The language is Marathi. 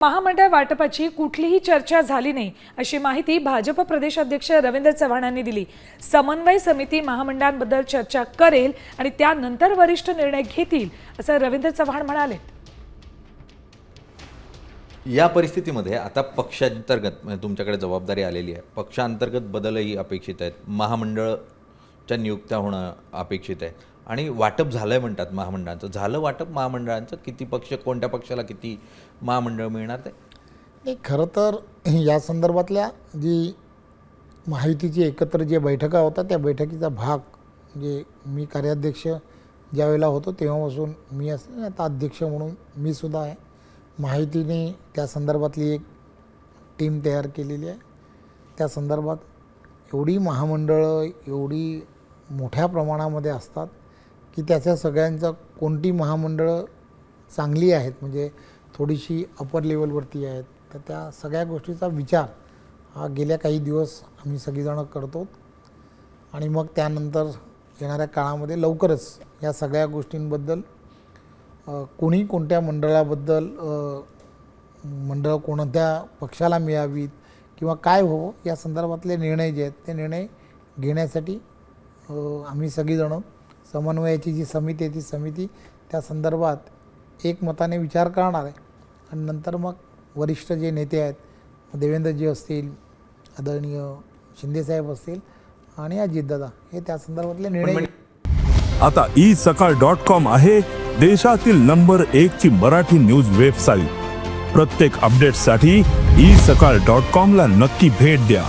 महामंडळ वाटपाची कुठलीही चर्चा झाली नाही अशी माहिती भाजप प्रदेशाध्यक्ष रवींद्र चव्हाणांनी दिली. समन्वय समिती महामंडळांबद्दल चर्चा करेल आणि त्यानंतर वरिष्ठ निर्णय घेतील असं रवींद्र चव्हाण म्हणाले. या परिस्थितीमध्ये आता पक्षांतर्गत म्हणजे तुमच्याकडे जबाबदारी आलेली आहे. पक्षांतर्गत बदलही अपेक्षित आहेत. महामंडळ च्या नियुक्त्या होणं अपेक्षित आहे. आणि वाटप झालं आहे म्हणतात महामंडळांचं. झालं वाटप महामंडळांचं? किती पक्ष कोणत्या पक्षाला किती महामंडळ मिळणार ते? नाही खरं तर या संदर्भातल्या जी माहितीची एकत्र जे बैठका होता त्या बैठकीचा भाग जे मी कार्याध्यक्ष ज्यावेळेला होतो तेव्हापासून मी असं आता अध्यक्ष म्हणून मी सुद्धा आहे. माहितीने त्या संदर्भातली एक टीम तयार केलेली आहे. त्या संदर्भात एवढी महामंडळं एवढी मोठ्या प्रमाणामध्ये असतात की त्याच्या सगळ्यांचा कोणती महामंडळं चांगली आहेत म्हणजे थोडीशी अपर लेवलवरती आहेत तर त्या सगळ्या गोष्टीचा विचार हा गेल्या काही दिवस आम्ही सगळीजणं करतो. आणि मग त्यानंतर येणाऱ्या काळामध्ये लवकरच या सगळ्या गोष्टींबद्दल कोणी कोणत्या मंडळाबद्दल मंडळ कोणत्या पक्षाला मिळावीत किंवा काय हो या संदर्भातले निर्णय जे आहेत ते निर्णय घेण्यासाठी आम्ही सगळीजणं समन्वयाची जी समिती आहे ती समिती त्या संदर्भात एकमताने विचार करणार आहे. आणि नंतर मग वरिष्ठ जे नेते आहेत देवेंद्रजी असतील आदरणीय शिंदेसाहेब असतील आणि अजितदादा हे त्या संदर्भातले निर्णय आता ई सकाळ डॉट कॉम आहे देशातील नंबर एक ची मराठी न्यूज वेबसाईट. प्रत्येक अपडेटसाठी ई सकाळ डॉट कॉम ला नक्की भेट द्या.